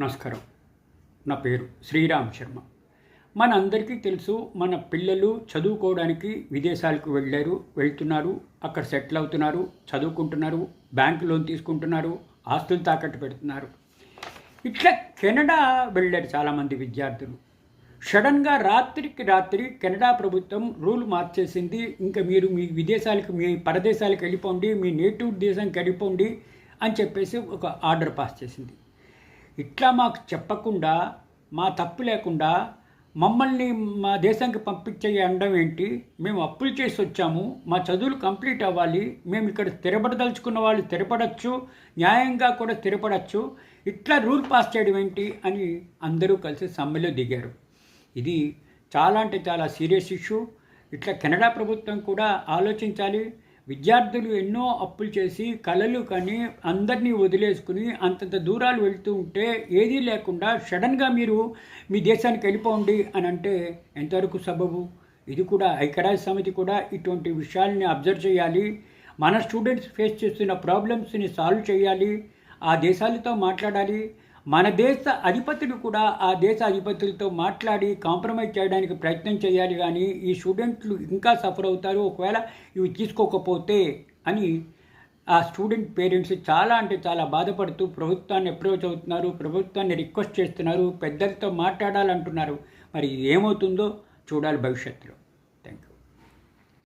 నమస్కారం. నా పేరు శ్రీరామ్ శర్మ. మన అందరికీ తెలుసు మన పిల్లలు చదువుకోవడానికి విదేశాలకు వెళ్ళారు వెళ్తున్నారు అక్కడ సెటిల్ అవుతున్నారు చదువుకుంటున్నారు బ్యాంక్ లోన్ తీసుకుంటున్నారు ఆస్తులు తాకట్టు పెడుతున్నారు. ఇట్లా కెనడా వెళ్ళారు చాలామంది విద్యార్థులు. సడన్గా రాత్రికి రాత్రి కెనడా ప్రభుత్వం రూల్ మార్చేసింది ఇంకా మీరు మీ విదేశాలకు మీ పరదేశాలకు వెళ్ళిపోండి మీ నేటివ్ దేశానికి వెళ్ళిపోండి అని చెప్పేసి ఒక ఆర్డర్ పాస్ చేసింది. ఇట్లా మాకు చెప్పకుండా మా తప్పు లేకుండా మమ్మల్ని మా దేశానికి పంపించే అండం ఏంటి? మేము అప్పులు చేసి వచ్చాము. మా చదువులు కంప్లీట్ అవ్వాలి. మేము ఇక్కడ స్థిరపడదలుచుకున్న వాళ్ళు స్థిరపడచ్చు. న్యాయంగా కూడా స్థిరపడచ్చు. ఇట్లా రూల్ పాస్ చేయడం ఏంటి? అని అందరూ కలిసి సమ్మెలో దిగారు. ఇది చాలా అంటే చాలా సీరియస్ ఇష్యూ. ఇట్లా కెనడా ప్రభుత్వం కూడా ఆలోచించాలి. విద్యార్థులు ఎన్నో అప్పులు చేసి కళలు కానీ అందరినీ వదిలేసుకుని అంతంత దూరాలు వెళ్తూ ఉంటే ఏదీ లేకుండా సడన్గా మీరు మీ దేశానికి వెళ్ళిపోండి అని అంటే ఎంతవరకు సబబు? ఇది కూడా ఐక్యరాజ్య సమితి కూడా ఇటువంటి విషయాల్ని అబ్జర్వ్ చేయాలి. మన స్టూడెంట్స్ ఫేస్ చేస్తున్న ప్రాబ్లమ్స్ని సాల్వ్ చేయాలి. ఆ దేశాలతో మాట్లాడాలి. మన దేశ అధిపతులు కూడా ఆ దేశ అధిపతులతో మాట్లాడి కాంప్రమైజ్ చేయడానికి ప్రయత్నం చేయాలి కానీ ఈ స్టూడెంట్లు ఇంకా సఫర్ అవుతారు. ఒకవేళ ఇవి తీసుకోకపోతే అని ఆ స్టూడెంట్ పేరెంట్స్ చాలా అంటే చాలా బాధపడుతూ ప్రభుత్వాన్ని అప్రోచ్ అవుతున్నారు. ప్రభుత్వాన్ని రిక్వెస్ట్ చేస్తున్నారు. పెద్దలతో మాట్లాడాలంటున్నారు. మరి ఏమవుతుందో చూడాలి భవిష్యత్తులో.